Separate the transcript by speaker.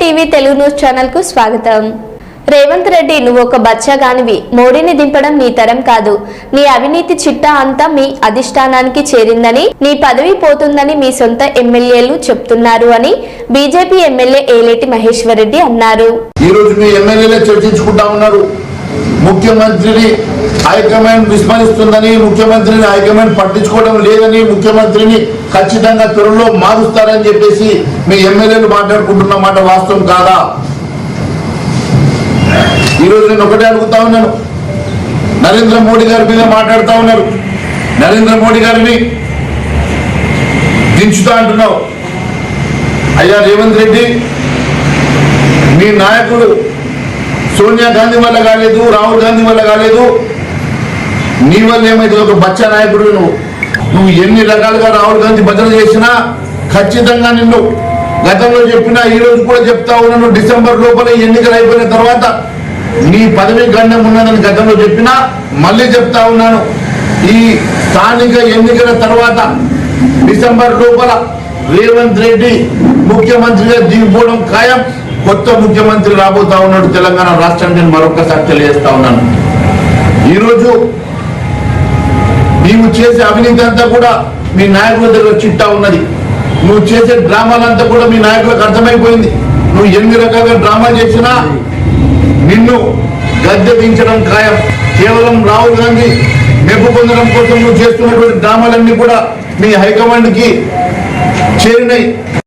Speaker 1: TV Telugu news ఛానల్కు స్వాగతం. రేవంత్ రెడ్డి నువ్వు ఒక బచ్చగానివి. మోడీని దింపడం నీ తరం కాదు. నీ అవినీతి చిట్టా అంతా మీ అధిష్టానానికి చేరిందని నీ పదవి పోతుందని మీ సొంత ఎమ్మెల్యేలు చెప్తున్నారు అని బీజేపీ ఎమ్మెల్యే ఏలేటి మహేశ్వర్ రెడ్డి అన్నారు.
Speaker 2: ఈ రోజు మీ ఎమ్మెల్యేలే చర్చించుకుంటా ఉన్నారు. ముఖ్యమంత్రిని హైకమాండ్ విస్మరిస్తుందని ముఖ్యమంత్రిని హైకమాండ్ పట్టించుకోవడం లేదని ముఖ్యమంత్రిని ఖచ్చితంగా త్వరలో మారుస్తారని చెప్పేసి మీ ఎమ్మెల్యేలు మాట్లాడుకుంటున్న మాట వాస్తవం కాదా? ఈ రోజు నేను ఒకటే అడుగుతా ఉన్నాను. నరేంద్ర మోడీ గారి మీద మాట్లాడుతూ ఉన్నారు. నరేంద్ర మోడీ గారిని దించుతా అంటున్నావు. అయ్యా రేవంత్ రెడ్డి మీ నాయకుడు సోనియా గాంధీ వల్ల కాలేదు రాహుల్ గాంధీ వల్ల కాలేదు. నీ వల్ల ఏమైతే ఒక బచ్చా నాయకుడు నువ్వు? నువ్వు ఎన్ని రకాలుగా రాహుల్ గాంధీ భద్రత చేసినా ఖచ్చితంగా నిన్ను గతంలో చెప్పినా ఈ రోజు కూడా చెప్తా ఉన్నాను డిసెంబర్ లోపల ఎన్నికలు అయిపోయిన తర్వాత నీ పదవి గండం ఉన్నదని గతంలో చెప్పినా మళ్ళీ చెప్తా ఉన్నాను. ఈ స్థానిక ఎన్నికల తర్వాత డిసెంబర్ లోపల రేవంత్ రెడ్డి ముఖ్యమంత్రిగా దిగిపోవడం ఖాయం. కొత్త ముఖ్యమంత్రి రాబోతా ఉన్నాడు తెలంగాణ రాష్ట్రం నేను మరొకసారి తెలియజేస్తా ఉన్నాను. ఈరోజు నీవు చేసే అవినీతి అంతా కూడా మీ నాయకుల దగ్గర చిట్టా ఉన్నది. నువ్వు చేసే డ్రామాలంతా కూడా మీ నాయకులకు అర్థమైపోయింది. నువ్వు ఎన్ని రకాలుగా డ్రామా చేసినా నిన్ను గద్దె దించడం ఖాయం. కేవలం రాహుల్ గాంధీ మెప్పు పొందడం కోసం నువ్వు చేస్తున్నటువంటి డ్రామాలన్నీ కూడా మీ హైకమాండ్కి చేరినాయి.